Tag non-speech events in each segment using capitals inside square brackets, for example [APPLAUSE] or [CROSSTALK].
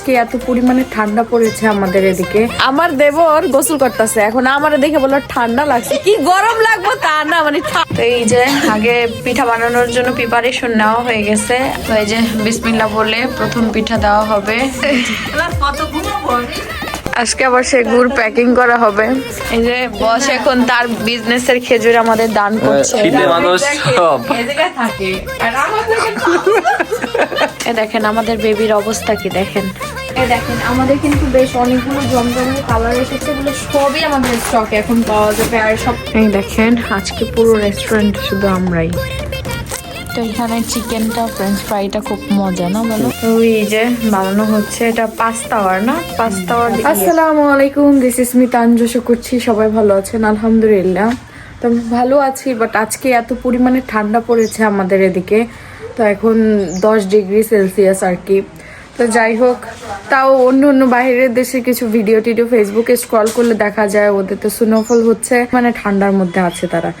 আজকে এত পরিমাণে ঠান্ডা পড়েছে আমাদের এদিকে। আমার দেবর গোসল করতেছে এখন আমার দেখে বলল ঠান্ডা লাগছে কি গরম লাগবো তা না মানে এই যে আগে পিঠা বানানোর জন্য প্রিপারেশন নেওয়া হয়ে গেছে। তো এই যে বিসমিল্লা বলে প্রথম পিঠা দেওয়া হবে। আজকে আবার সে গুড় প্যাকিং করা হবে। এই যে বস এখন তার বিজনেসের খেজুর আমাদের দান করছে। মানুষ সব। [LAUGHS] এ দেখেন আমাদের বেবির অবস্থা কি দেখেন? এ দেখেন আমাদের কিন্তু বেশ অনেকগুলো জমজমের কালার এসেছে এগুলো সবই আমাদের স্টক এখন পাওয়া যাবে আর সব এই দেখেন আজকে পুরো রেস্টুরেন্ট শুধু আমরাই। তো এখানে চিকেনটা ফ্রেঞ্চ ফ্রাইটা খুব মজা না বলো? ওই যে বানানো হচ্ছে এটা পাস্তাওয়ার না? পাস্তাওয়ার আসসালামু আলাইকুম দিস ইস মি তানজোশো করছি সবাই ভালো আছেন? আলহামদুলিল্লাহ। তো ভালো আছি বাট আজকে এত পরিমাণে ঠান্ডা পড়েছে আমাদের এদিকে। তো এখন দশ ডিগ্রি সেলসিয়াস আর কি। তো যাই হোক তাও অন্য অন্য বাইরের দেশে কিছু ভিডিও টিডিও ফেসবুকে স্ক্রল করলে দেখা যায় ওদের তো স্নোফল হচ্ছে। মানে ঠান্ডার মধ্যে আছে তারা।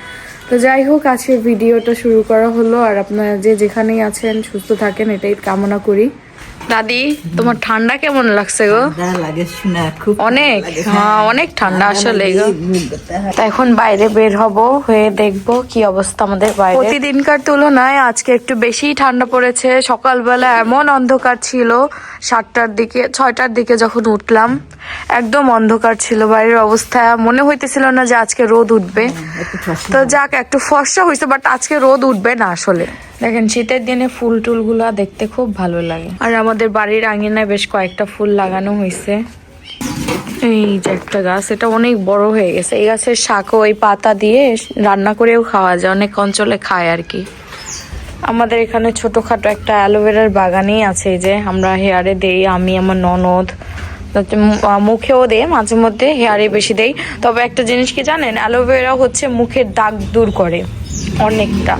তো যাই হোক আজকে ভিডিওটা শুরু করা হলো, আর আপনারা যে যেখানেই আছেন, সুস্থ থাকেন, এটাই কামনা করি। দাদি তোমার ঠান্ডা কেমন লাগছে গো? লাগে শোনা খুব অনেক হ্যাঁ অনেক ঠান্ডা আসলে গো। হয়। তা এখন বাইরে বের হব হয়ে দেখব কি অবস্থা আমাদের বাইরে। প্রতিদিনকার তুলনায় আজকে একটু বেশি ঠান্ডা পড়েছে। সকালবেলা এমন অন্ধকার ছিল সাতটার দিকে ছয়টার দিকে যখন উঠলাম একদম অন্ধকার ছিল বাইরের অবস্থা। মনে হইতেছিল না যে আজকে রোদ উঠবে। তো যাক একটু ফর্সা হয়েছে বাট আজকে রোদ উঠবে না আসলে। দেখেন, শীতের দিনে ফুল টুলগুলা দেখতে খুব ভালো লাগে। আর আমাদের বাড়ির আঙিনায় বেশ কয়েকটা ফুল লাগানো হয়েছে এই যে একটা গাছ, এটা অনেক বড় হয়ে গেছে। এই গাছের শাকও ওই পাতা দিয়ে রান্না করেও খাওয়া যায়, অনেক অঞ্চলে খায় আর কি। আমাদের এখানে ছোটখাটো একটা অ্যালোভেরার বাগানই আছে যে আমরা হেয়ারে দেই, আমি, আমার ননদ। মুখেও দেই, মাঝে মধ্যে হেয়ারে বেশি দেই। তবে একটা জিনিস কি জানেন, অ্যালোভেরা হচ্ছে মুখের দাগ দূর করে অনেকটা।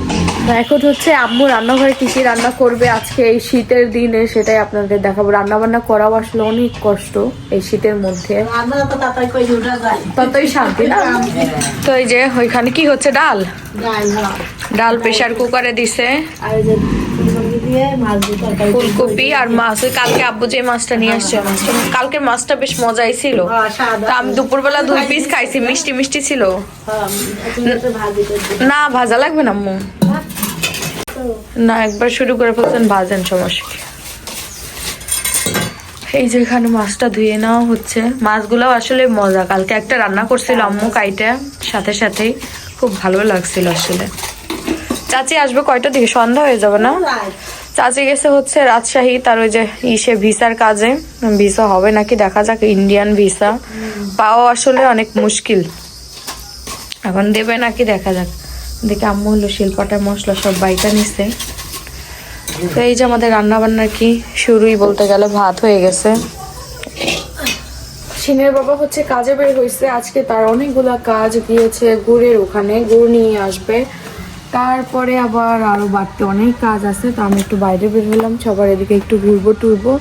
এখন হচ্ছে আম্মু রান্নাঘরে কি কি রান্না করবে আজকে এই শীতের দিনে সেটাই আপনাদের দেখাবো। রান্না বান্না করাও আসলে অনেক কষ্ট এই শীতের মধ্যে। ততই শান্তি না? তো এই যে ওইখানে কি হচ্ছে ডাল? ডাল প্রেসার কুকারে দিছে। ফুলকপি আর মাছ ওই কালকে আব্বু যে মাছটা নিয়ে আসছে মাছটা কালকে মাছটা বেশ মজাই ছিল। হ্যাঁ, তা আমি দুপুরবেলা দুই পিস খাইছি মিষ্টি মিষ্টি ছিল। হ্যাঁ। না ভাজা লাগবে না আম্মু? না, একবার শুরু করে ফেলছেন ভাজেন সমস্যা এই যে এখানে মাছটা ধুয়ে নেওয়া হচ্ছে। মাছগুলো আসলে মজা। কালকে একটা রান্না করছিল আম্মু কাইটা, সাথে সাথেই। খুব ভালো লাগছিল আসলে। চাচি আসবে কয়টা দিকে সন্ধ্যা হয়ে যাবে না। চাচি গেছে হচ্ছে রাজশাহী, তার ওই যে ইসে ভিসার কাজে। ভিসা হবে নাকি? দেখা যাক, ইন্ডিয়ান ভিসা। পাওয়া আসলে অনেক মুশকিল। এখন দেবে নাকি? দেখা যাক। দেখে আম্মু হলো শিল্পাটার মশলা সব বাইটা নিছে। তো এই যে আমাদের রান্না বান্নার কি শুরুই বলতে গেলে ভাত হয়ে গেছে। সিনের বাবা হচ্ছে কাজে বের হয়েছে আজকে তার অনেকগুলা কাজ গিয়েছে গুড়ের ওখানে, গুড় নিয়ে আসবে। তারপরে আবার আরও বাড়তে অনেক কাজ আছে, তো আমি একটু বাইরে বের হলাম। সবার এদিকে একটু ঘুরবো, টুরবো।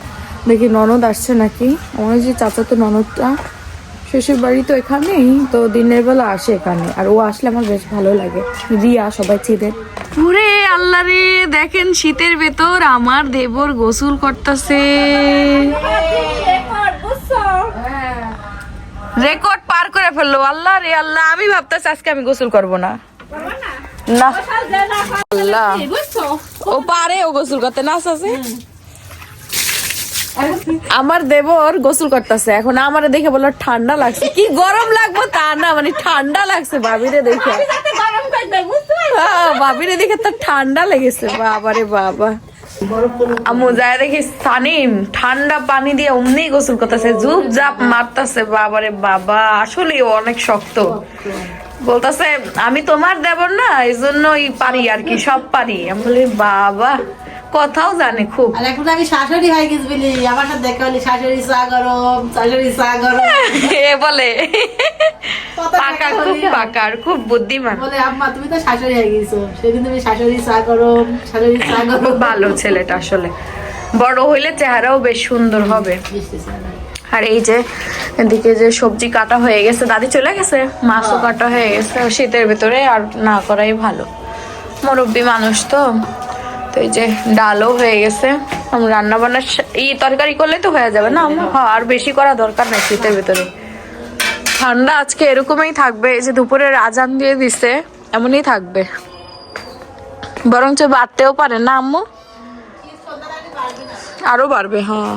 দেখি ননদ আসছে নাকি? আমার যে চাচা তো ননদটা। শ্বশুর বাড়ি তো এখানেই তো দিনের বেলা আসে এখানে। আর ও আসলে আমার বেশ ভালো লাগে। রিয়া সবাই চিদের পুরে আল্লাহ রে দেখেন শীতের ভেতর আমার দেবর গোসল করতেছে। রেকর্ড পার করে ফেলল। আল্লাহ রে আল্লাহ আমি ভাবতেছি আজকে আমি গোসল করব না। না। আল্লাহ। ও পারে ও গোসল করতে নাচ আছে? আমার দেবর গোসল করতেছে। এখন আমার দেখে বলল ঠান্ডা লাগছে। কি গরম লাগবে তা না মানে ঠান্ডা লাগছে ভাবিরে দেখে। হ্যাঁ, ভাবিরে দেখে তো ঠান্ডা লেগেছে বাবারে বাবা। আমু যায় দেখি সানিম ঠান্ডা পানি দিয়ে অমনি গোসল করতেছে জুপ জাপ মারতেছে বাবারে বাবা আসলে অনেক শক্ত। বলতেছে আমি তোমার দেবর না এই জন্য পারি আর কি সব পারি। আমি বলি বাবা। কথাও জানে খুব। আর এখন আমি শাশুড়ি হয়ে গেছি বলি আমার সাথে দেখা হলি শাশুড়ি চা গরম শাশুড়ি চা গরম [LAUGHS] এ বলে। পাকা খুব পাকা আর খুব বুদ্ধিমান। বলে আম্মা তুমি তো শাশুড়ি হয়ে গেছো। সেদিন তুমি শাশুড়ি চা গরম শাশুড়ি চা গরম ভালো ছেলেটা আসলে। বড় হইলে চেহারাও বেশ সুন্দর হবে। আর এই যে এদিকে যে সবজি কাটা হয়ে গেছে দাদি চলে গেছে? মাছও কাটা হয়ে গেছে শীতের ভিতরে আর না করাই ভালো। মুরব্বী মানুষ তো। তো এই যে ডালও হয়ে গেছে। রান্না বান্না এই তরকারি করলে তো হয়ে যাবে না? আর বেশি করা দরকার নাই শীতের ভিতরে। ঠান্ডা আজকে এরকমই থাকবে। যে দুপুরের আজান দিয়ে দিছে, এমনই থাকবে। বরঞ্চ বাড়তেও পারে না আম্মু? আরও বাড়বে হ্যাঁ।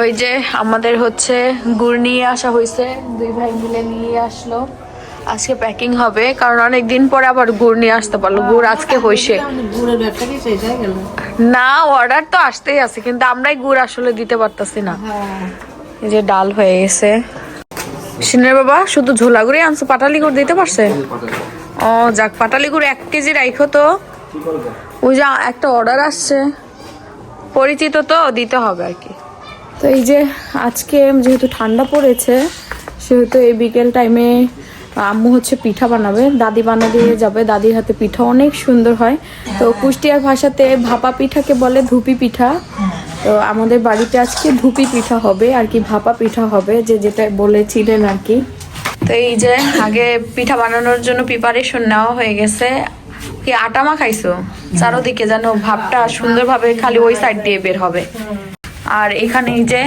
ওই যে আমাদের হচ্ছে গুড় নিয়ে আসা হয়েছে দুই ভাই মিলে নিয়ে আসলো। আজকে প্যাকিং হবে কারণ অনেক দিন পরে আবার গুড় নিয়ে আসতে পারল। গুড় আজকে হয়েছে হয়ে না অর্ডার তো আসতেই আছে কিন্তু আমরাই গুড় আসলে দিতে পারতাছি না। হ্যাঁ। এই যে ডাল হয়ে গেছে। সিনের বাবা শুধু ঝোলা গুড়ি আনছো পাটালি গুড় দিতে পারছে? ও যাক পাটালি গুড় এক কেজি রাইখো তো। ওই যে একটা অর্ডার আসছে। পরিচিত তো দিতে হবে আর কি। তো এই যে আজকে যেহেতু ঠান্ডা পড়েছে সেহেতু এই বিকেল টাইমে আম্মু হচ্ছে পিঠা বানাবে, দাদি বানা দিয়ে যাবে। দাদির হাতে পিঠা অনেক সুন্দর হয়। তো কুষ্টিয়ার ভাষাতে ভাপা পিঠাকে বলে ধুপি পিঠা। তো আমাদের বাড়িতে আজকে ধুপি পিঠা হবে, আর কি ভাপা পিঠা হবে, যে যেটা বলেছিলেন আর কি। তো এই যে আগে পিঠা বানানোর জন্য প্রিপারেশন নেওয়া হয়ে গেছে। কি আটা মা মাখাইছো? চারোদিকে যেন ভাবটা সুন্দরভাবে খালি ওই সাইড দিয়ে বের হবে। আর এখানে এই যে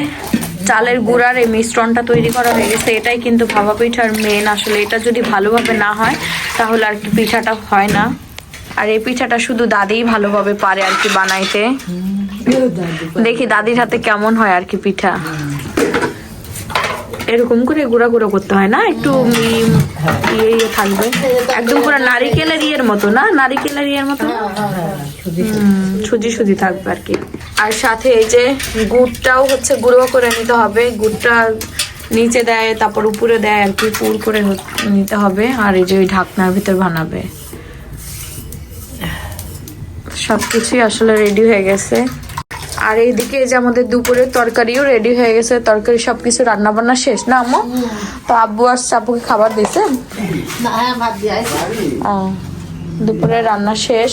চালের গুঁড়ার এই মিশ্রণটা তৈরি করা হয়ে গেছে এটাই কিন্তু ভাপা পিঠার মেন আসলে। এটা যদি ভালোভাবে না হয় তাহলে আর কি পিঠাটা হয় না। আর এই পিঠাটা শুধু দাদিই ভালোভাবে পারে আর কি বানাইতে। দেখি দাদির হাতে কেমন হয় আর কি পিঠা। এরকম করে গুঁড়া গুঁড়ো করতে হয় না? একটু ইয়ে ইয়ে থাকবে। একদম পুরো নারিকেলের ইয়ের মতো না? নারিকেলের ইয়ের মতো? সুজি সুজি। থাকবে আর কি। আর সাথে এই যে গুড়টাও হচ্ছে গুঁড়ো করে নিতে হবে। গুড়টা নিচে দেয় তারপর উপরে দেয় আর কি পুর করে নিতে হবে। আর এই যে ওই ঢাকনার ভিতর বানাবে। সবকিছুই আসলে রেডি হয়ে গেছে। আর এইদিকে এই যে আমাদের দুপুরের তরকারিও রেডি হয়ে গেছে। তরকারি সবকিছু রান্না বান্না শেষ না, আম্মু? তো আব্বু আর চাপুকে খাবার দিয়েছে? দুপুরে রান্না শেষ।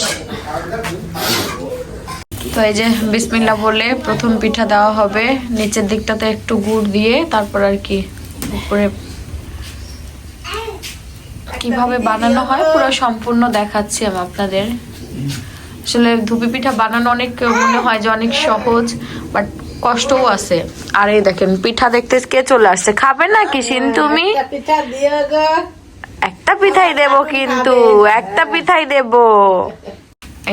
তো এই যে বিসমিল্লা বলে প্রথম পিঠা দেওয়া হবে। নিচের দিকটাতে একটু গুড় দিয়ে তারপর আর কি উপরে কীভাবে বানানো হয়, পুরো সম্পূর্ণ দেখাচ্ছি আমি আপনাদের। আসলে ধুপি পিঠা বানানো অনেক মনে হয় যে অনেক সহজ বাট কষ্টও আছে। আর এই দেখেন পিঠা দেখতে কে চলে আসছে? খাবে নাকি সিন তুমি একটা পিঠাই দেব কিন্তু একটা পিঠাই দেব।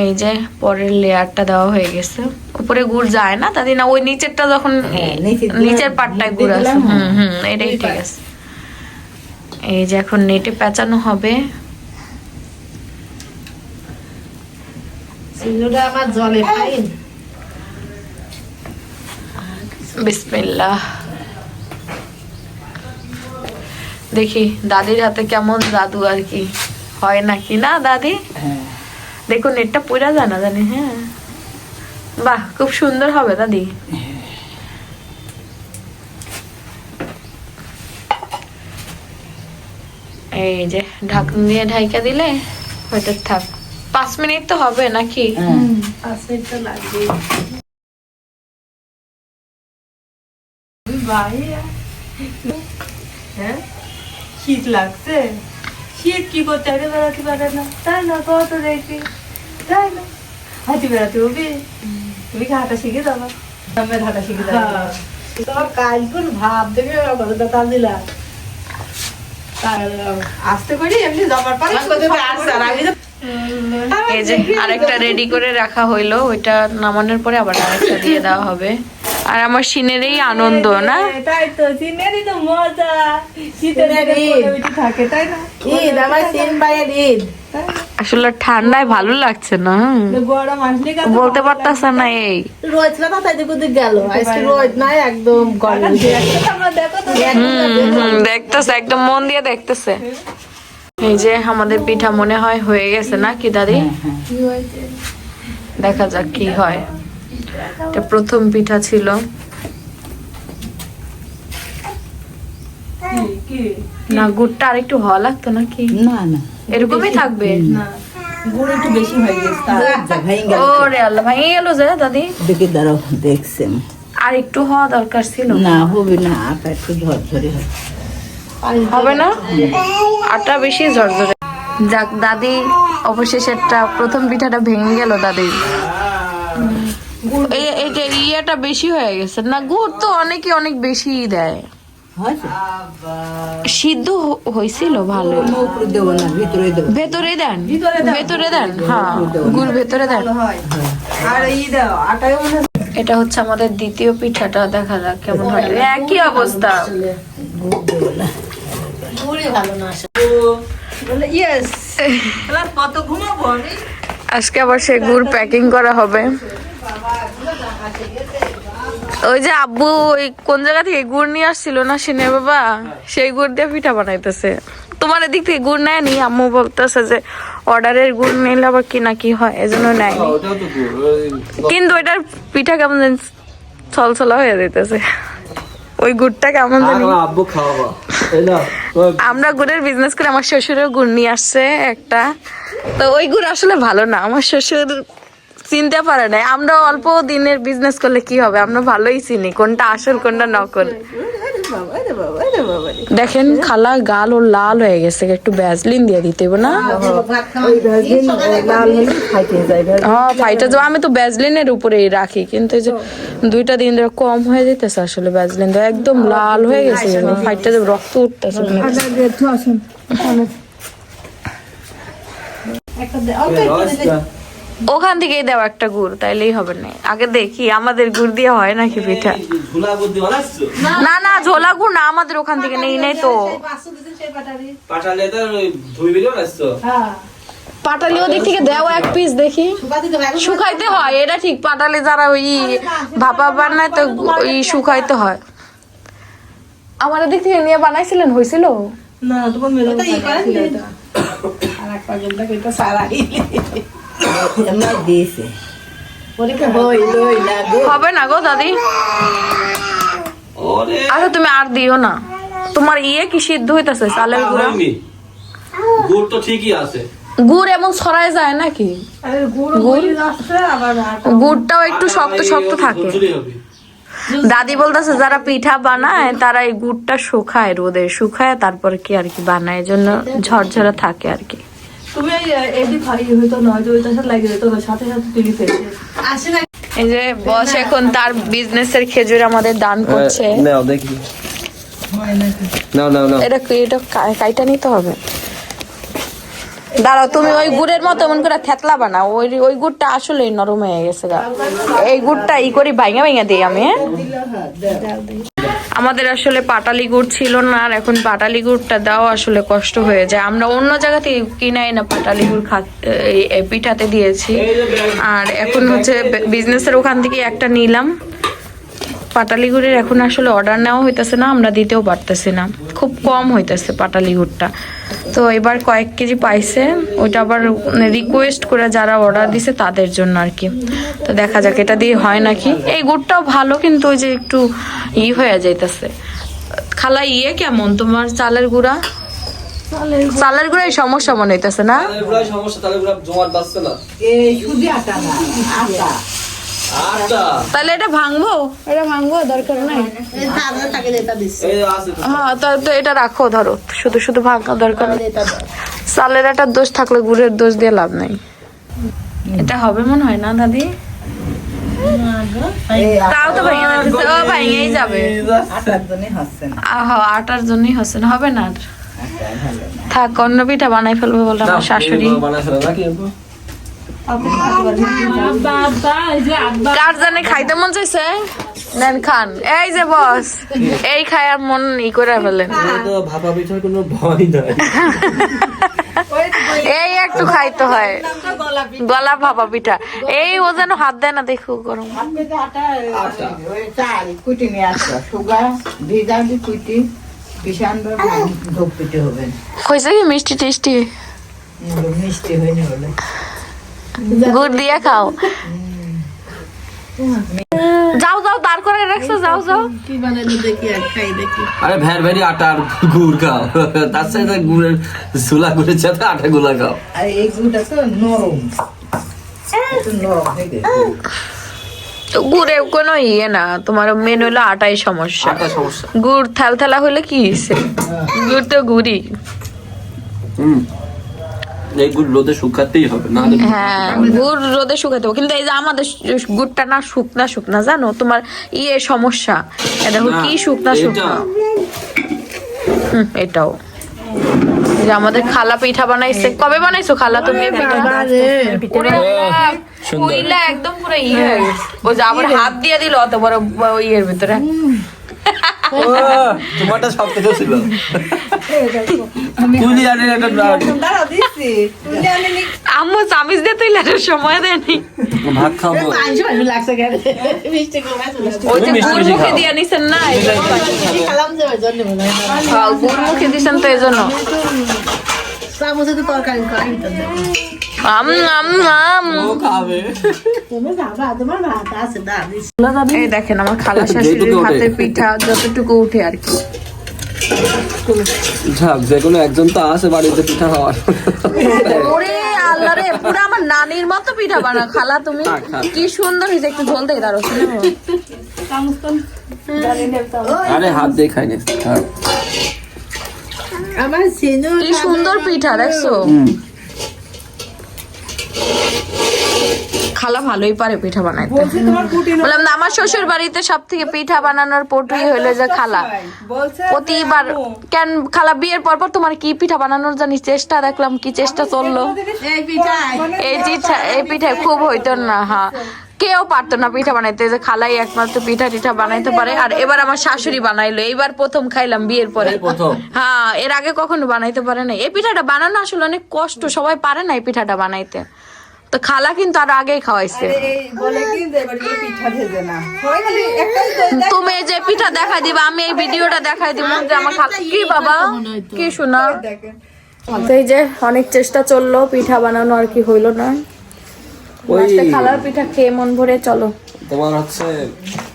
এই যে পরের লেয়ারটা দেওয়া হয়ে গেছে। উপরে গুড় যায় না তাদের না? ওই নিচেরটা যখন হ্যাঁ, নিচের পাটটায় গুড় আছে। হুম হুম এটাই ঠিক আছে। এই যে এখন নেটে পেঁচানো হবে। সিনুটা আমার জলে ফাইন বিসমিল্লাহ। দেখি দাদির হাতে কেমন জাদু আর কি? হয় নাকি না দাদি? দেখুন নেটটা পুরা যায় না জানি হ্যাঁ। বাহ খুব সুন্দর হবে দাদি। এই যে ঢাকন দিয়ে ঢাইকা দিলে হয়তো থাক। পাঁচ মিনিট তো হবে নাকি? পাঁচ মিনিট তো লাগবে হ্যাঁ? শীত লাগছে? শীত কি করতে হাঁটে বেড়াতে পারে না। তাই না কত দেখি। তাই না। হাঁটি বেড়াতে হবে। তুমি কি হাঁটা শিখে যাবা আমি হাঁটা শিখে যাব তোমার কাল কোন ভাব দেখে আমার দাদা দিলা। আসতে করি এমনি যাবার পরে আমার আমি এই যে আরেকটা রেডি করে রাখা হইল ওইটা নামানোর পরে আবার আরেকটা দিয়ে দেওয়া হবে। আর আমার সিনেরই আনন্দ না? তাই তো সিনেরই তো মজা। শীতের থাকে তাই না? ঈদ আমার সিন বাইয়ের ঈদ। আসলে ঠান্ডায় ভালো লাগছে না বলতে পারতাছে না এই। রোজ না তাই দিকে গেল? আজকে রোজ নাই একদম গরম। দেখতেছে একদম মন দিয়ে দেখতেছে। এই যে আমাদের পিঠা মনে হয় হয়ে গেছে না কি দাদি? দেখা যাক কি হয়। প্রথম পিঠা ছিল। না গুড়টা আরেকটু হওয়া লাগতো নাকি? না না। এরকমই থাকবে? না গুড় একটু বেশি হয়ে গেছে তার। ভেঙে ও রে আল্লাহ ভাঙে গেল যে দাদি? দেখে দাঁড়াও দেখছেন আর একটু হওয়া দরকার ছিল। না হবে না আটা একটু ঝরঝরে হবে। হবে না? আটা বেশি ঝরঝরে। যাক দাদি অবশেষে একটা প্রথম পিঠাটা ভেঙে গেল দাদি। ইয়েটা বেশি হয়ে গেছে। না গুড় তো অনেকে অনেক বেশি দেয়। সিদ্ধ হয়েছিল ভালো। উপরে দেবো না ভিতরে দেন ভেতরে দেন হ্যাঁ গুড় ভেতরে দেন। এটা হচ্ছে আমাদের দ্বিতীয় পিঠাটা দেখা যাক কেমন হয়। একই অবস্থা। ভালো না আসে। ইয়েস কত ঘুমাবো আমি? আজকে আবার সেই গুড় প্যাকিং করা হবে। ওই যে আব্বু ওই কোন জায়গা থেকে গুড় নিয়ে আসছিল না সিনে বাবা? সেই গুড় দিয়ে পিঠা বানাইতেছে। তোমার এদিক থেকে গুড় নেয়নি? আম্মু বলতেছে যে অর্ডারের গুড় নিলে আবার কি না কি হয় এজন্য নেয়নি। কিন্তু এটার পিঠা কেমন ছলছলা হয়ে যেতেছে ওই গুড়টা কেমন জানি। আব্বু খাওয়াবা। আমরা গুড়ের বিজনেস করে আমার শ্বশুরের গুড় নিয়ে আসছে একটা। তো ওই গুড় আসলে ভালো না আমার শ্বশুর চিনতে পারে নাই। আমরা অল্প দিনের বিজনেস করলে কি হবে? আমরা ভালোই চিনি কোনটা আসল কোনটা নকল। দেখেন খালা গাল ও লাল হয়ে গেছে একটু ব্যাজলিন দিয়ে দিতে হবে না? হ্যাঁ ফাইটা যাব। আমি তো ব্যাজলিনের উপরেই রাখি কিন্তু এই যে দুইটা দিন ধরে কম হয়ে যেতেছে আসলে ব্যাজলিন তো একদম লাল হয়ে গেছে ফাইটটা যে রক্ত উঠতেছে একটা ওখান থেকেই দেওয়া একটা গুড় তাইলেই হবে না। আগে দেখি আমাদের গুড় দিয়ে হয় নাকি পিঠা? না না ঝোলা গুড় না আমাদের ওখান থেকে নেই নাই তো। বানাচ্ছো হ্যাঁ। পাটালি ওদিক থেকে দেওয়া এক পিস দেখি। শুকাইতে হয় এটা ঠিক পাটালি যারা ওই ভাপা বানায় তো ওই শুকাইতে হয়। আমার দিক থেকে নিয়ে বানাইছিলেন হয়েছিল না তোমার মেয়ে নি। আর এমনি দিয়েছে পরীক্ষা গো হবে না গো দাদি। ওরে আচ্ছা তুমি আর দিও না। তোমার ইয়ে কি সিদ্ধ হইতাছে চালের গুঁড়া? গুড় তো ঠিকই আছে। গুড় এমন ছড়ায় যায় নাকি? আরে গুড়টাও একটু শক্ত শক্ত থাকে। দাদি বলতেছে যারা পিঠা বানায় তারা এই গুড়টা শুকায় রোদে। শুকায় তারপর কি আর কি বানায়? জন্য ঝরঝরা থাকে আর কি। তুমি খাই হইতো নয় তো ওইটার সাথে না সাথে সাথে তুলি ফেলছে আসে না এই যে বস এখন তার বিজনেসের খেজুর আমাদের দান করছে। নাও দেখি। নাও নাও নাও। এটা এটা কাইটা নিতে হবে? দাঁড়াও তুমি ওই গুড়ের মতো এমন করে থেতলা বানা ওই ওই গুড়টা আসলে নরম হয়ে গেছে গা। এই গুড়টা ই করি ভাইঙা ভাইঙা দিই আমি হ্যাঁ? আমাদের আসলে পাটালি গুড় ছিল না, আর এখন পাটালি গুড়টা দেওয়া আসলে কষ্ট হয়ে যায়। আমরা অন্য জায়গা থেকে কিনাই না পাটালি গুড় খা পিঠাতে দিয়েছি। আর এখন হচ্ছে বিজনেসের ওখান থেকে একটা নিলাম। পাটালি গুড়ের এখন আসলে অর্ডার নেওয়া হইতেছে না আমরা দিতেও পারতেছি না। খুব কম হইতেছে পাটালি গুড়টা তো এবার কয়েক কেজি পাইছে ওইটা আবার রিকোয়েস্ট করে যারা অর্ডার দিছে তাদের জন্য আর কি। তো দেখা যাক এটা দিয়ে হয় নাকি? এই গুড়টাও ভালো কিন্তু ওই যে একটু ই হয়ে যাইতেছে। খালা ইয়ে কেমন তোমার চালের গুঁড়া? চালের গুঁড়া। এই সমস্যা মনে হইতেছে না? সমস্যা জমাট না। এই শুধু আটা না আটা আটা। তাহলে এটা ভাঙবো? এটা ভাঙবো দরকার নাই। হ্যাঁ তো তো এটা রাখো ধরো। শুধু শুধু ভাঙা দরকার নেই। চালের একটা দোষ থাকলে গুড়ের দোষ দিয়ে লাভ নাই। এটা হবে মনে হয় না দাদি? তাও তো ভেঙে যাচ্ছে ও ভেঙেই যাবে। আটার জন্যই হচ্ছে না। হবে না থাক অন্য পিঠা বানাই ফেলব বলে আমার শাশুড়ি বানায় ফেলা নাকি আপু? কার জানে খাইতে মন চাইছে? নেন খান। এই যে বস এই খাই আর মন ই করে ফেলেন। কোনো ভয় নাই এই একটু খাইতে হয়। গলা ভাপা পিঠা। এই ও যেন হাত দেয় না দেখো গরম। হয়েছে কি মিষ্টি টেস্টি মিষ্টি হয়নি বলে। গুড় দিয়ে খাও। যাও যাও দাঁড় করে রাখছো যাও যাও। কি বানাইলো দেখি আর খাই দেখি আরে ভ্যার ভ্যারি আটা আর গুড় খাও। তার সাথে গুড়ের ছোলা গুড়ের সাথে আটা গুলা খাও। আর এই গুড়টা তো নরম। একটু নরম হয়ে গেছে তো গুড়ে কোনো ইয়ে না তোমার মেন হলো আটাই সমস্যা। গুড় থাল থালা হলে কি হইছে? গুড় তো গুড়ি হুম। এই গুড় রোদে শুকাতেই হবে না হ্যাঁ গুড় রোদে শুকাতে হবে। কিন্তু এই যে আমাদের গুড়টা না শুকনা শুকনা জানো? তোমার ইয়ে সমস্যা। দেখো কি শুকনা শুকনা হুম, এটাও। যে আমাদের খালা পিঠা বানাইছে। কবে বানাইছো খালা তুমি? এই পিঠা পুরো একদম পুরো ইয়ে হয়ে। ও যে আবার হাত দিয়ে দিল অত বড় ইয়ের ভিতরে। [LAUGHS] তোমারটা সব থেকে ছিল। তুলি আনে একটা দাঁড়াও দিচ্ছি তুলে আনে আম্মু চামিচ দিয়ে তুই লেটার সময় দেয়নি। ভাত খাব। আইসো লাগছে কেন? মিষ্টি ওই যে গুড় মুখে দিয়ে নিছেন না এই খালাম যে ওই জন্য। গুড় মুখে দিছেন তো এই জন্য। চামচে তো তরকারি খাই এই দেখেন আমার খালা [LAUGHS] শাশুড়ির। হাতের পিঠা যতটুকু উঠে আর কি। যে কোনো একজন তো আছে বাড়িতে পিঠা খাওয়ার। ওরে আল্লাহ রে পুরো আমার নানির মতো পিঠা বানা খালা তুমি। কি সুন্দর হয়েছে একটু ঝোল দেই দাঁড়ো আরে হাত দিয়ে খাই না। থাক। আমার সিনু কি সুন্দর পিঠা দেখছ? খালা ভালোই পারে পিঠা বানাইতে। বললাম না আমার শ্বশুর বাড়িতে সব থেকে পিঠা বানানোর পটুই হইল যে খালা। প্রতিবার কেন খালা বিয়ের পর পর তোমার কি পিঠা বানানোর জানি চেষ্টা দেখলাম কি চেষ্টা চলল। এই পিঠা এই পিঠা খুব হইতো না হ্যাঁ। কেউ পারতো না পিঠা বানাইতে যে খালাই একমাত্র পিঠা টিঠা বানাইতে পারে। আর এবার আমার শাশুড়ি বানাইলো এইবার প্রথম খাইলাম বিয়ের পরে। হ্যাঁ এর আগে কখনো বানাইতে পারে না এই পিঠাটা বানানো আসলে অনেক কষ্ট সবাই পারে না এই পিঠাটা বানাইতে। তো খালা কিন্তু আর আগেই খাওয়াইছে। তুমি এই যে পিঠা দেখাই দিবা আমি এই ভিডিওটা দেখাই দিব যে আমার খালা কি বাবা? কি শোনা? তো এই যে অনেক চেষ্টা চলল পিঠা বানানো আর কি হইল না। ওই খালার পিঠা খেয়ে মন ভরে চলো। তোমার হচ্ছে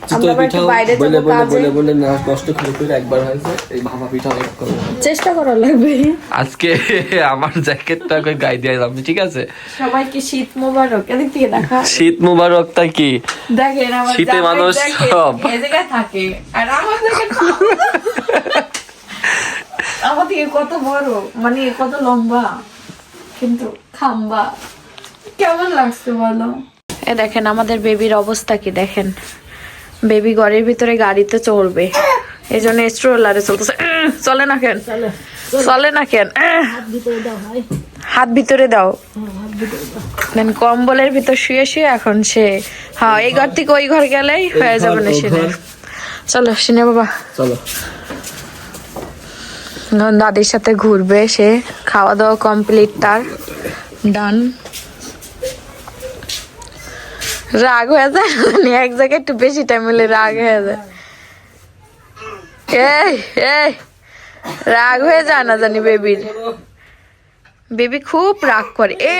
চিতই আবার একটু পিঠাও বাইরে বলে বলে বলে বলে না কষ্ট করে করে একবার হয়েছে এই ভাপা পিঠা অনেক করব। চেষ্টা করা লাগবে। আজকে আমার জ্যাকেটটা ওকে গায়ে দিয়ে দিলাম ঠিক আছে? সবাইকে শীত মোবারক। এদিক থেকে দেখা। শীত মুবারকটা কি? দেখেন আমার শীতে মানুষ সব। এই জায়গায় থাকে। আর আমার আমার। থেকে কত বড় মানে কত লম্বা কিন্তু খাম্বা। কেমন লাগছে বলো? এ দেখেন আমাদের বেবির অবস্থা কি দেখেন? বেবি ঘরের ভিতরে গাড়িতে চড়বে এই জন্য স্ট্রোলারে চলতেছে। চলে না কেন? চলে না কেন? আহ, ভিতরে দাও ভাই। হাত ভিতরে দাও। দেন কম্বলের ভিতর শুয়ে শুয়ে এখন সে হ্যাঁ এই ঘর থেকে ওই ঘর গেলেই হয়ে যাবে না সিনে চলো সিনে বাবা। চলো। দাদির সাথে ঘুরবে সে। খাওয়া দাওয়া কমপ্লিট তার। ডান রাগ হয়ে যায় মানে এক জায়গায় একটু বেশি টাইম হলে রাগ হয়ে যায়। এই এই রাগ হয়ে যায় না জানি বেবির। বেবি খুব রাগ করে। এ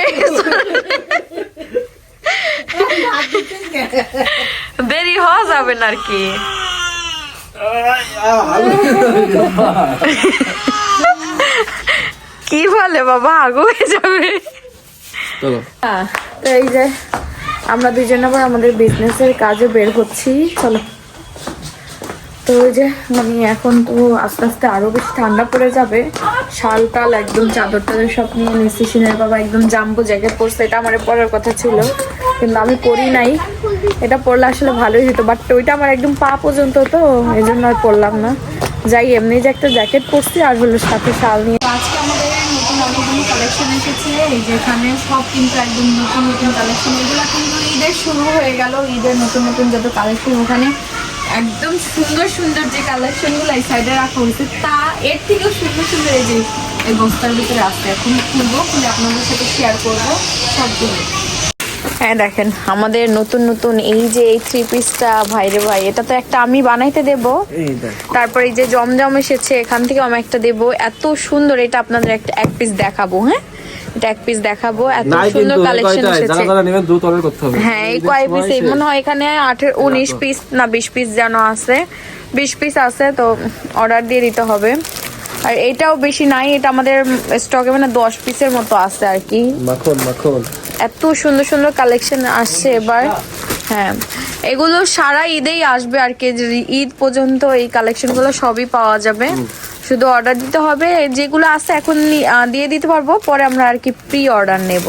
দেরি হওয়া যাবে না আর কি। কি বলে বাবা? আগু হয়ে যাবে। হ্যাঁ, এই যে আমরা দুজন আবার আমাদের বিজনেসের কাজে বের হচ্ছি। চলো। তো ওই যে মানে এখন তো আস্তে আস্তে আরও বেশি ঠান্ডা পড়ে যাবে। শাল টাল একদম চাদর টাদর সব নিয়ে নিচ্ছি সিনের বাবা একদম জাম্বো জ্যাকেট পরছে, এটা আমার পরার কথা ছিল। কিন্তু আমি পরি নাই। এটা পরলে আসলে ভালোই হতো বাট ওইটা আমার একদম পা পর্যন্ত তো এই জন্য আর পরলাম না। যাই, এমনি যে একটা জ্যাকেট পরছি, আর হলো সাথে শাল নিয়ে। আজকে আমাদের অনেকগুলো কালেকশন এসেছে। এই যেখানে সব কিন্তু একদম নতুন নতুন কালেকশন এগুলো কিন্তু ঈদের শুরু হয়ে গেল। ঈদের নতুন নতুন যত কালেকশন ওখানে একদম সুন্দর সুন্দর যে কালেকশনগুলো এই সাইডে রাখা হয়েছে, তা এর থেকেও সুন্দর সুন্দর এই যে এই বস্তার ভিতরে আসছে এখন খুলবো, খুলে আপনাদের সাথে শেয়ার করব সবগুলো। হ্যাঁ দেখেন আমাদের নতুন নতুন এই যে এই থ্রি পিসটা ভাইরে ভাই এটা তো একটা আমি বানাইতে দেবো। তারপর এই যে জমজম এসেছে এখান থেকে আমি একটা দেবো। এত সুন্দর এটা আপনাদের একটা এক পিস দেখাবো হ্যাঁ? এটা এক পিস দেখাবো এত সুন্দর কালেকশন এসেছে। হ্যাঁ এই কয় পিস মনে হয় এখানে আঠেরো উনিশ পিস না বিশ পিস যেন আছে। বিশ পিস আছে তো অর্ডার দিয়ে দিতে হবে। আর এটাও বেশি নাই এটা আমাদের স্টকে মানে দশ পিসের মতো আছে আর কি। মাখন মাখন। এত সুন্দর সুন্দর কালেকশন আসছে এবার। হ্যাঁ এগুলো সারা ঈদেই আসবে আর কি ঈদ পর্যন্ত এই কালেকশনগুলো সবই পাওয়া যাবে। শুধু শুধু অর্ডার দিতে হবে যেগুলো আছে এখন দিয়ে দিতে পারব পরে আমরা আর কি প্রি অর্ডার নেব।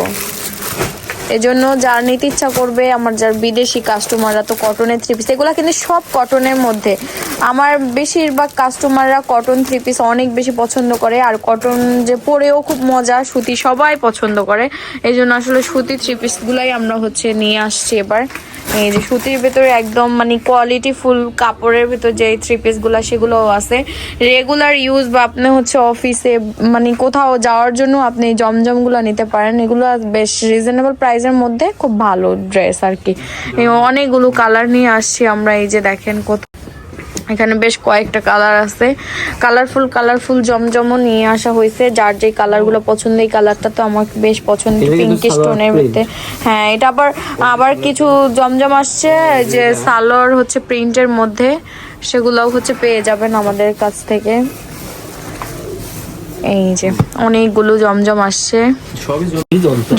এজন্য যার নিতে ইচ্ছা করবে আমার যার বিদেশি কাস্টমাররা তো কটনের থ্রি পিস এগুলো কিন্তু সব কটনের মধ্যে। আমার বেশিরভাগ কাস্টমাররা কটন থ্রি পিস অনেক বেশি পছন্দ করে, আর কটন যে পরেও খুব মজা, সুতি সবাই পছন্দ করে। এই জন্য আসলে সুতি থ্রি পিসগুলাই আমরা হচ্ছে নিয়ে আসছি এবার। এই যে সুতির ভেতরে একদম মানে কোয়ালিটি ফুল কাপড়ের ভেতর যে থ্রি পিসগুলো সেগুলোও আছে। রেগুলার ইউজ বা আপনি হচ্ছে অফিসে মানে কোথাও যাওয়ার জন্য আপনি জমজমগুলো নিতে পারেন। এগুলো বেশ রিজনেবল প্রাইসের মধ্যে খুব ভালো ড্রেস আর কি। অনেকগুলো কালার নিয়ে আসছি আমরা, এই যে দেখেন কত এখানে বেশ কয়েকটা কালার আছে। কালারফুল কালারফুল জমজমও নিয়ে আসা হয়েছে। যার যে কালারগুলো পছন্দ এই কালারটা তো আমার বেশ পছন্দ। পিঙ্ক স্টোনের মধ্যে। ভিতরে হ্যাঁ এটা আবার আবার কিছু জমজম আসছে যে সালোয়ার হচ্ছে প্রিন্টের মধ্যে। সেগুলোও হচ্ছে পেয়ে যাবেন আমাদের কাছ থেকে। এই যে অনেকগুলো জমজম আসছে।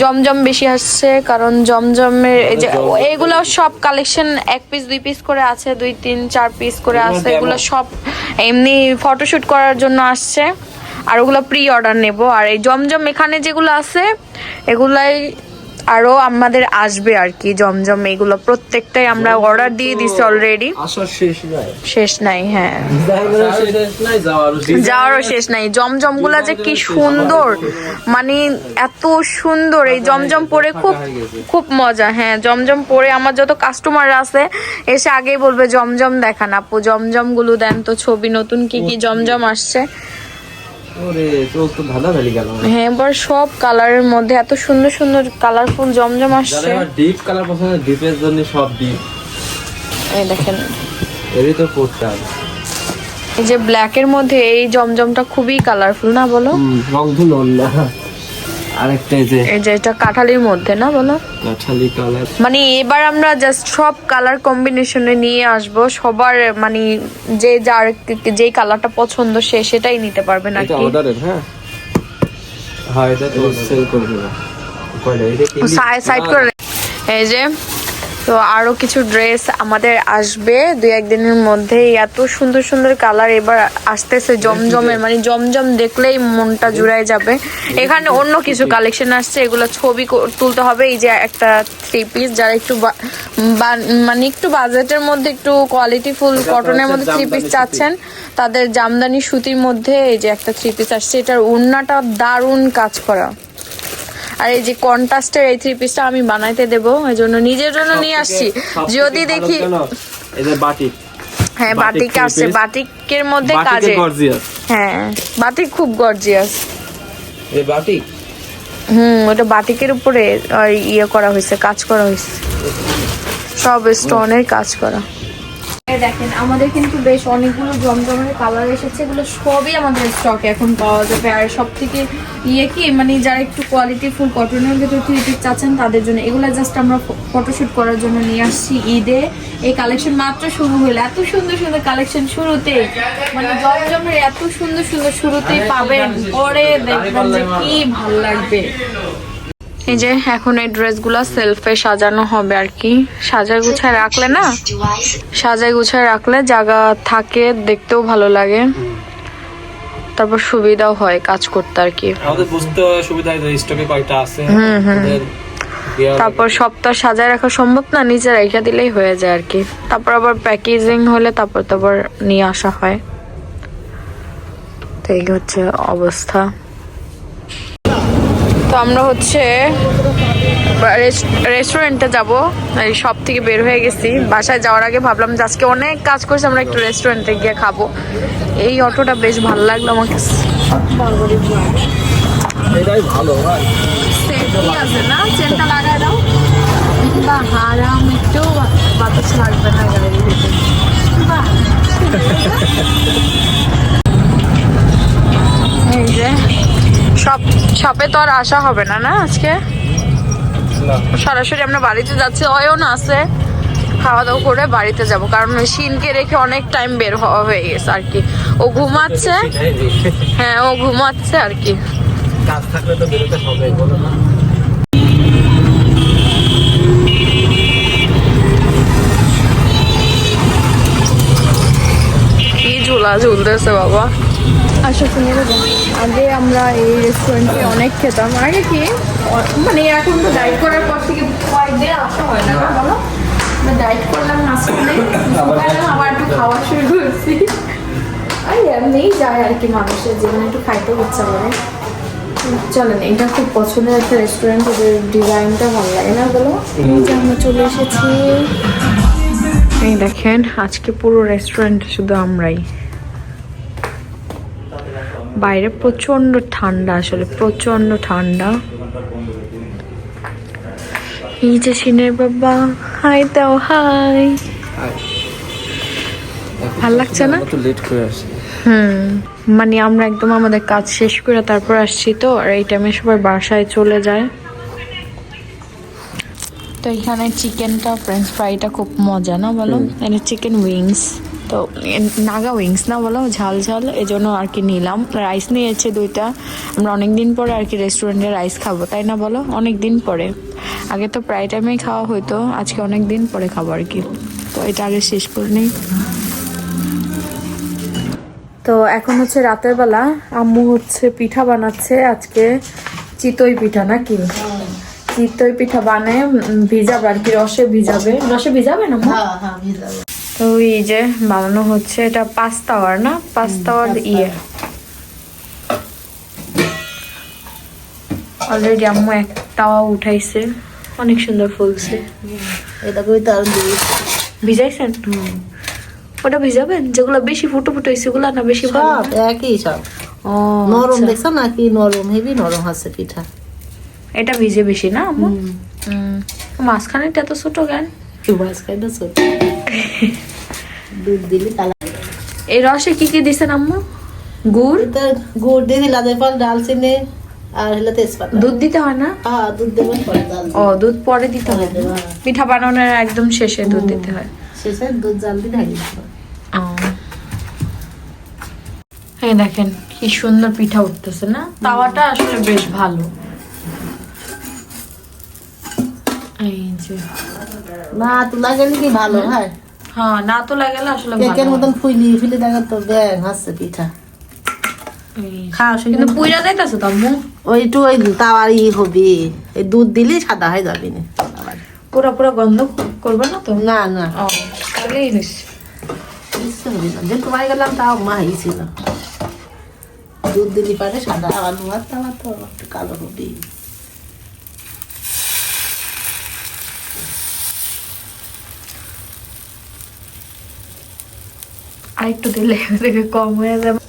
জমজম। বেশি আসছে কারণ জমজমের এই যে এগুলো সব কালেকশন এক পিস দুই পিস করে আছে দুই তিন চার পিস করে আছে এগুলো সব এমনি ফটোশুট করার জন্য আসছে। আর ওগুলো প্রি অর্ডার নেব। আর এই জমজম এখানে যেগুলো আছে এগুলাই আরও আমাদের আসবে আর কি জমজম এগুলো। প্রত্যেকটাই আমরা অর্ডার দিয়ে দিছি অলরেডি শেষ নাই। হ্যাঁ যাওয়ারও শেষ নাই। যাওয়ারও শেষ নাই। জমজমগুলা যে কি সুন্দর। মানে এত সুন্দর। এই জমজম পরে খুব খুব মজা। হ্যাঁ জমজম পরে আমার যত কাস্টমার আছে এসে আগেই বলবে জমজম দেখান আপু জমজমগুলো দেন তো ছবি নতুন কি কি জমজম আসছে? হ্যাঁ এবার সব কালারের মধ্যে এত সুন্দর সুন্দর কালারফুল জমজম যারা আসছে। ডিপ কালার পছন্দ ডিপের জন্য সব ডিপ এই দেখেন। এরই তো পড়তে এই যে ব্ল্যাক এর মধ্যে এই জমজমটা খুবই কালারফুল না বলো? রং না আরেকটা এই যে এই যে এটা কাঁঠালির মধ্যে না বলো? কাঁঠালি কালার মানে এবার আমরা জাস্ট সব কালার কম্বিনেশনে নিয়ে আসব সবার মানে যে যার যেই কালারটা পছন্দ সে সেটাই নিতে পারবে এটা নাকি অর্ডারের হ্যাঁ? হ্যাঁ এটা তো সেল করে দেবো। এটা সাইড করে এই যে তো আরও কিছু ড্রেস আমাদের আসবে। দুই একদিনের মধ্যেই এত সুন্দর সুন্দর কালার এবার আসতেছে জমজমের মানে জমজম দেখলেই মনটা জুড়ায় যাবে। এখানে অন্য কিছু কালেকশন আসছে এগুলো ছবি তুলতে হবে। এই যে একটা থ্রি পিস যারা একটু মানে একটু বাজেটের মধ্যে একটু কোয়ালিটি ফুল কটনের মধ্যে থ্রি পিস চাচ্ছেন তাদের জামদানি সুতির মধ্যে এই যে একটা থ্রি পিস আসছে এটার উন্নাটা দারুণ কাজ করা। আর এই যে কন্ট্রাস্টের এই থ্রি পিসটা আমি বানাইতে দেবো এই জন্য নিজের জন্য নিয়ে আসছি। যদি দেখি বাটিক। হ্যাঁ বাটিক আসছে। বাটিকের মধ্যে কাজে হ্যাঁ বাটিক খুব গর্জিয়াস এই বাটিক? হুম ওটা বাটিকের উপরে ইয়ে করা হয়েছে কাজ করা হয়েছে। সব স্টোনের কাজ করা। দেখেন, আমাদের কিন্তু বেশ অনেকগুলো জমজমের কালার এসেছে। এগুলো সবই আমাদের স্টকে এখন পাওয়া যাবে। আর সব থেকে ইয়ে কি মানে যারা একটু কোয়ালিটি ফুল কটনের ভিতর থ্রি চাচ্ছেন, তাদের জন্য এগুলো জাস্ট আমরা ফটোশ্যুট করার জন্য নিয়ে আসছি ঈদে। এই কালেকশন মাত্র শুরু হলো। এত সুন্দর সুন্দর কালেকশন শুরুতে মানে জমজমের এত সুন্দর সুন্দর শুরুতেই পাবেন। পরে দেখবেন যে কি ভালো লাগবে। এই যে এখন এই ড্রেসগুলো সেলফে সাজানো হবে আর কি। সাজায় গুছায় রাখলে না সাজায় গুছায় রাখলে জায়গা থাকে দেখতেও ভালো লাগে। তারপর সুবিধাও হয় কাজ করতে আর কি। আমাদের বুঝতে সুবিধা হয় স্টকে কয়টা আছে। ওদের দেয়া তারপর সপ্তাহ সাজায় রাখা সম্ভব না নিচে রেখে দিলেই হয়ে যায় আর কি। তারপর আবার প্যাকেজিং হলে তারপর তারপর নিয়ে আসা হয়। তো এই হচ্ছে অবস্থা। তো আমরা হচ্ছে রেস্টুরেন্টে যাব। এই সব থেকে বের হয়ে গেছি। বাসায় যাওয়ার আগে ভাবলাম যে আজকে অনেক কাজ করছি আমরা একটু রেস্টুরেন্টে গিয়ে খাব। এই অটোটা বেশ ভালো লাগল আমাকে। কাছে এটাই ভালো আছে না? চেনটা লাগায় দাও। বা হারাম একটু বাতাস লাগবে না গাড়ির ভিতরে। বাহ। এই যে। সব শপে তো আর আসা হবে না না আজকে? সরাসরি আমরা বাড়িতে যাচ্ছি অয়ন আছে। খাওয়া দাওয়া করে বাড়িতে যাব কারণ ওই শিনকে রেখে অনেক টাইম বের হওয়া হয়ে গেছে আর কি। ও ঘুমাচ্ছে? হ্যাঁ ও ঘুমাচ্ছে আর কি। কাজ থাকলে তো বেরোতে হবে বলো না। কি ঝুলা ঝুলতেছে বাবা। আচ্ছা শুনে দেবো আগে আমরা এই রেস্টুরেন্টে অনেক খেতাম। আগে কি মানে এখন তো ডাইট করার পর থেকে কয়েকদিন আসা হয় না বলো? ডাইট করলাম আবার একটু খাওয়া শুরু করছি। আর এমনিই যায় আর কি মানুষের জীবনে একটু খাইতে ইচ্ছা করে। চলেন এটা খুব পছন্দের একটা রেস্টুরেন্ট ওদের ডিজাইনটা ভালো লাগে না বলো? এই যে আমরা চলে এসেছি। এই দেখেন আজকে পুরো রেস্টুরেন্ট শুধু আমরাই। বাইরে প্রচণ্ড ঠান্ডা আসলে প্রচণ্ড ঠান্ডা। এই যে সিনের বাবা হাই দাও হাই। ভালো লাগছে না? লেট করে আসি হুম মানে আমরা একদম আমাদের কাজ শেষ করে তারপর আসছি তো আর এই টাইমে সবাই বাসায় চলে যায়। তো এখানে চিকেনটা ফ্রেঞ্চ ফ্রাইটা খুব মজা না বলো? এখানে চিকেন উইংস তো নাগা উইংস না বলো, ঝাল ঝাল এই জন্য আর কি নিলাম। রাইস নিয়েছে দুইটা। আমরা অনেক দিন পরে আর কি রেস্টুরেন্টে রাইস খাব, তাই না বলো? অনেক দিন পরে। আগে তো প্রায় টাইমেই খাওয়া হতো আজকে অনেক দিন পরে খাব আর কি। তো, এটা আগে শেষ করে নিই। তো, এখন হচ্ছে রাতের বেলা। আম্মু হচ্ছে পিঠা বানাচ্ছে, আজকে চিতই পিঠা নাকি? চিতই পিঠা বানায় ভিজাবে আর কি, রসে ভিজাবে। রসে ভিজাবে না তো এই যে বানানো হচ্ছে এটা পাঁচ তাওয়ার না? পাঁচ তাওয়ার ইয়ে অলরেডি আম্মু এক তাওয়া উঠাইছে। অনেক সুন্দর ফুলছে। এটা কই তার ভিজাইছেন? ওটা ভিজাবেন? যেগুলো বেশি ফুটো ফুটো ওগুলো না বেশি ভালো সব একই সব। নরম আচ্ছা। দেখছ না কি নরম? হেভি নরম আছে পিঠা। এটা ভিজে বেশি না আম্মু? মাঝখানেটা তো ছোট কেন? খাইতে ছোট। দুধ দিলি তালা এই রসে কি কি দিছেন আম্মু? গুড়? গুড় দিয়ে দিলা দেবার ডালচিনি আর হলো তেজপাতা। দুধ দিতে হয় না? হ্যাঁ দুধ দেবেন পরে ডাল ও দুধ পরে দিতে হয়? পিঠা বানানোর একদম শেষে দুধ দিতে হয়। শেষে দুধ জাল দিয়ে ঢাকি এই দেখেন কি সুন্দর পিঠা উঠতেছে না? তাওয়াটা আসলে বেশ ভালো। এই যে না তুলা গেলে কি ভালো হয়? হ্যাঁ না তো লাগালে আসলে কেকের মতন ফুইলি ফুলি দেখা তো ব্যাং হাসছে পিঠা। এই কিন্তু পুইরা যাইতেছে তো আম্মু? ওইটু ওই তাওয়ার ই হবে এই দুধ দিলে সাদা হয়ে যাবে না। পুরো পুরো গন্ধ করবে না তো? না না। হবে না। যে তোমায় গেলাম তাও মা হয়েছিল দুধ দিলি পারে সাদা তাওয়া তো একটু কালো হবে আরেকটু দিলে কম হয়ে যাবে।